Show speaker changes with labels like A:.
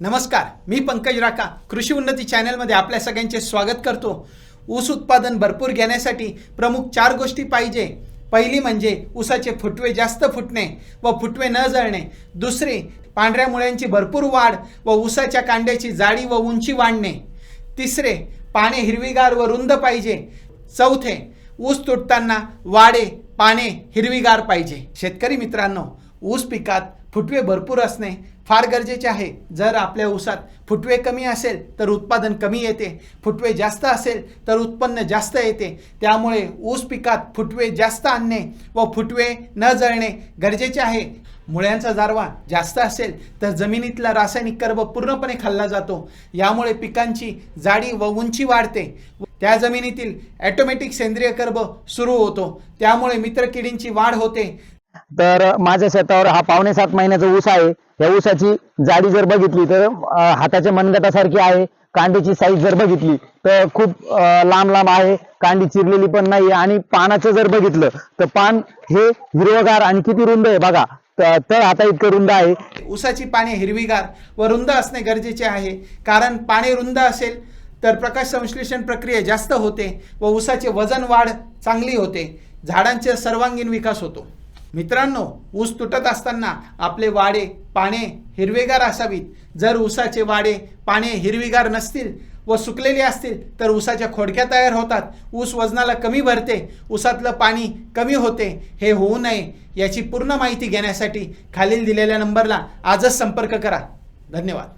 A: नमस्कार मी पंकज राका. कृषी उन्नती चॅनलमध्ये आपल्या सगळ्यांचे स्वागत करतो. ऊस उत्पादन भरपूर घेण्यासाठी प्रमुख चार गोष्टी पाहिजे. पहिली म्हणजे ऊसाचे फुटवे जास्त फुटणे व फुटवे न जळणे. दुसरी पांढऱ्या मुळ्यांची भरपूर वाढ व ऊसाच्या कांड्याची जाडी व उंची वाढणे. तिसरे पाने हिरवीगार व रुंद पाहिजे. चौथे ऊस तुटताना वाडे पाने हिरवीगार पाहिजे. शेतकरी मित्रांनो ऊस पिकात फुटवे भरपूर असणे फार गरजेचे आहे. जर आपल्या ऊसात फुटवे कमी असेल तर उत्पादन कमी येते. फुटवे जास्त असेल तर उत्पन्न जास्त येते. त्यामुळे ऊस पिकात फुटवे जास्त आणणे व फुटवे न जळणे गरजेचे आहे. मुळ्यांचा जारवा जास्त असेल तर जमिनीतला रासायनिक कर्ब पूर्णपणे खाल्ला जातो. यामुळे पिकांची जाडी व उंची वाढते. त्या जमिनीतील ॲटोमॅटिक सेंद्रिय कर्ब सुरू होतो. त्यामुळे मित्रकिडींची वाढ होते.
B: तर माझ्या शेतावर हा पावणे सात महिन्याचा ऊस आहे. या ऊसाची जाडी जर बघितली तर हाताच्या मनगटासारखी आहे. कांडीची साईज जर बघितली तर खूप लांब लांब आहे. कांडी चिरलेली पण नाही आणि पानाचं जर बघितलं तर पान हे हिरवगार आणि किती रुंद आहे बघा. तर आता हाता इतकं रुंद आहे.
A: ऊसाची पाने हिरवीगार व रुंद असणे गरजेचे आहे. कारण पाने रुंद असेल तर प्रकाश संश्लेषण प्रक्रिया जास्त होते व ऊसाचे वजन वाढ चांगली होते. झाडांचा सर्वांगीण विकास होतो. मित्रांनो ऊस तुटत असताना आपले वाडे पाने हिरवेगार असावीत. जर ऊसाचे वाडे पाने हिरवीगार नसतील व सुकलेली असतील तर ऊसाच्या खोडक्या तयार होतात. ऊस वजनाला कमी भरते ऊसातलं पाणी कमी होते. हे होऊ नये याची पूर्ण माहिती घेण्यासाठी खालील दिलेल्या नंबरला आजच संपर्क करा. धन्यवाद.